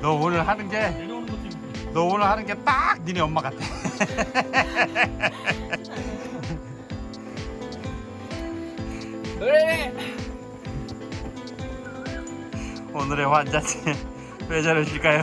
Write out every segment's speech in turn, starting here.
너 오늘 하는 게. 너 오늘 하는 게 딱 니네 엄마 같아. 그래. 오늘의 환자지 왜 저러실까요?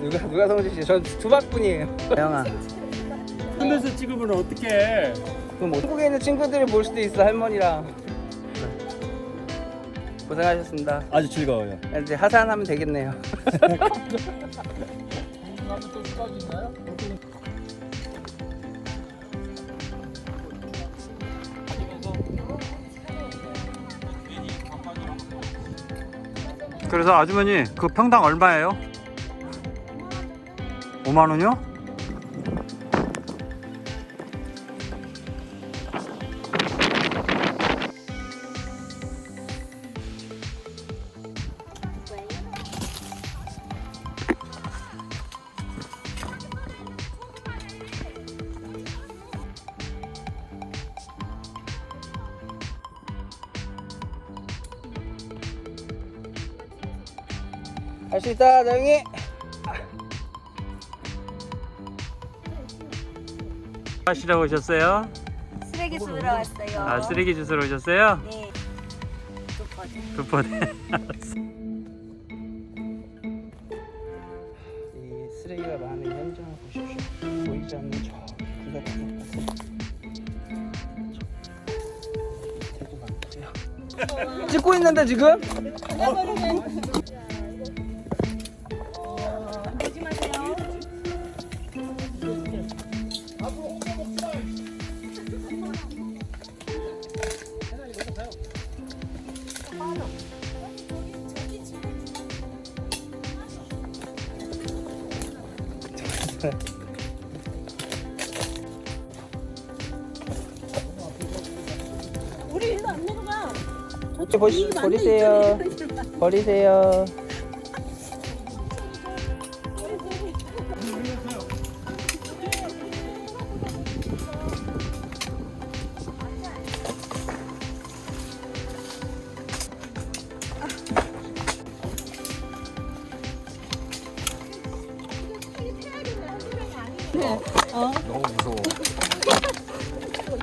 누가 누가 성지 씨? 전 두박분이에요. 영아. 하면서 찍으면 어떡해. 그럼 뭐 한국에 있는 친구들이 볼 수도 있어 할머니랑. 고생하셨습니다. 아주 즐거워요. 이제 하산하면 되겠네요. 그래서 아주머니 그 평당 얼마예요? 5만 원이요? 할 수 있다, 나영이. 하시러 오셨어요? 쓰레기 주우러 왔어요. 아 쓰레기 주스러 오셨어요? 네. 또 버전. 급하네. 이 쓰레기가 많은 현장을 보십시오. 보이지 않는 저 그가 밑에도 많고요. 찍고 있는데 지금? 우리 일로 안 내려가. 버리, 버리세요. 버리세요. 너무 무서워.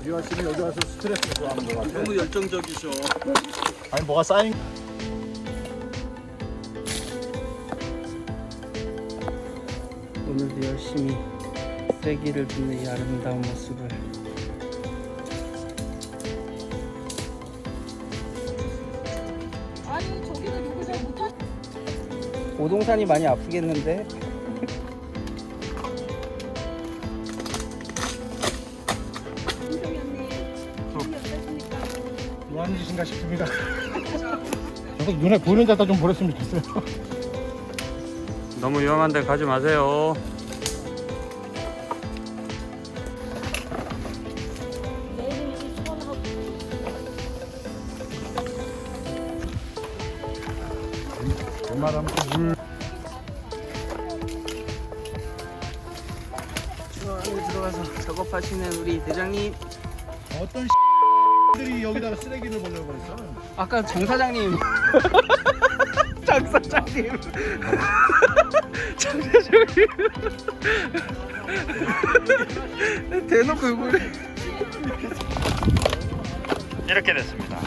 유아 씨는 여기 와서 스트레스 좋아하는 것 같아. 너무 열정적이셔. 아니 뭐가 쌓인 오늘도 열심히 쓰레기를 줍는 이 아름다운 모습을 아니 저기는 누구 잘 못하. 오동산이 많이 아프겠는데? 하는 짓인가 싶습니다. 저거 눈에 보이는 데다 좀 버렸으면 좋겠어요. 너무 위험한데 가지 마세요. 웬만하면 물저 안에 들어가서 작업하시는 우리 대장님 어떤 들이 여기다가 쓰레기를 버려버렸어. 아까 장 사장님 장 사장님 장 사장님 대놓고 욕을 해 이렇게 됐습니다.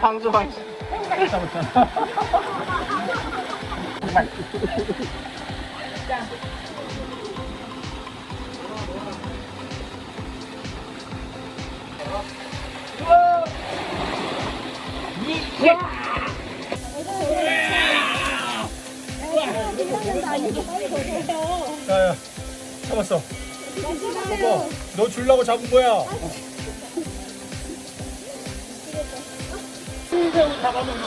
방수 방수 야야 잡았어. 너 줄라고 잡은 거야. 새우 잡아먹는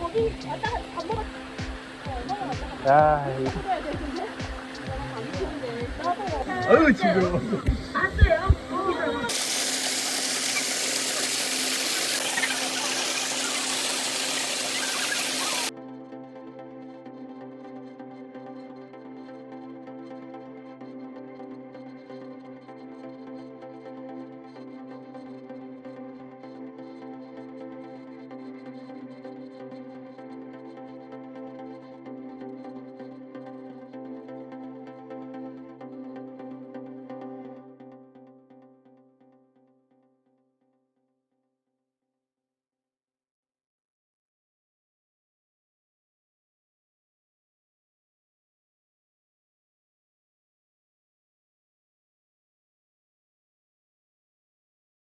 거기 왔다 밥 먹었. 얼마나 왔다 갔다 야, 해야 되는데. 안 키운데. 나도. 아유 지금.